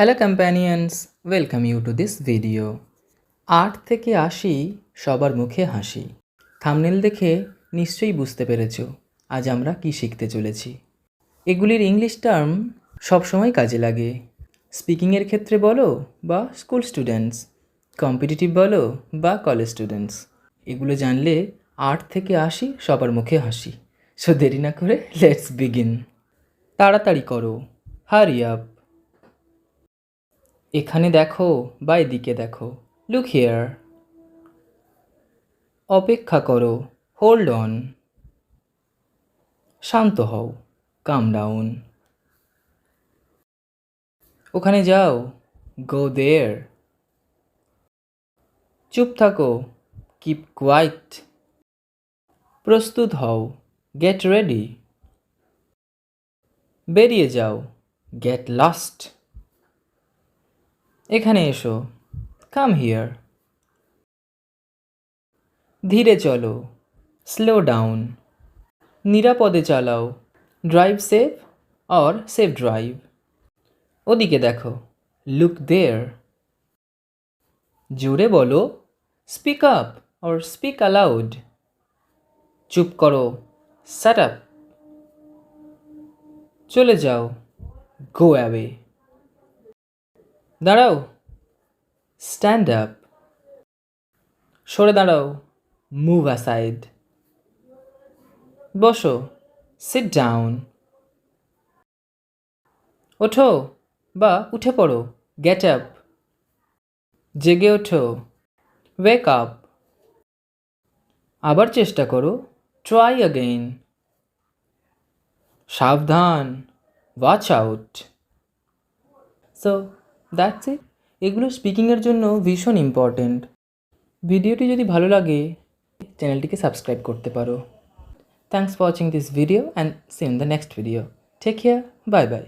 Hello companions welcome you to this video আট থেকে আশি সবার মুখে হাসি। থামনেল দেখে নিশ্চয়ই বুঝতে পেরেছ আজ আমরা কি শিখতে চলেছি। এগুলির ইংলিশ টার্ম সবসময় কাজে লাগে। স্পিকিংয়ের ক্ষেত্রে বলো বা স্কুল স্টুডেন্টস কম্পিটিটিভ বলো বা কলেজ স্টুডেন্টস এগুলো জানলে আট থেকে আশি সবার মুখে হাসি। সো দেরি না করে লেটস বিগিন তাড়াতাড়ি করো। হারি আপ এখানে দেখো বা এদিকে দেখো। লুক হিয়ার অপেক্ষা করো। হোল্ড অন শান্ত হও। কাম ডাউন ওখানে যাও। গো দেয়ার চুপ থাকো। কিপ কোয়াইট প্রস্তুত হও। গেট রেডি বেরিয়ে যাও। গেট লাস্ট এখানে এসো। কাম হিয়ার ধীরে চলো। স্লো ডাউন নিরাপদে চালাও। Drive safe or safe drive ওদিকে দেখো। লুক দেয়ার জোরে বলো। Speak up or speak aloud চুপ করো। স্যাট আপ চলে যাও। গো অ্যাওয়ে দাঁড়াও। স্ট্যান্ড আপ সরে দাঁড়াও। মুভ অ্যাসাইড বসো। সিট ডাউন ওঠো বা উঠে পড়ো। গেট আপ জেগে ওঠো। ওয়েক আপ আবার চেষ্টা করো। ট্রাই অ্যাগেইন সাবধান। Watch out so that's it এগুলো স্পিকিংয়ের জন্য ভীষণ ইম্পর্টেন্ট ভিডিওটি যদি ভালো লাগে, চ্যানেলটিকে সাবস্ক্রাইব করতে পারো। Thanks for watching this video and see in the next video take care bye bye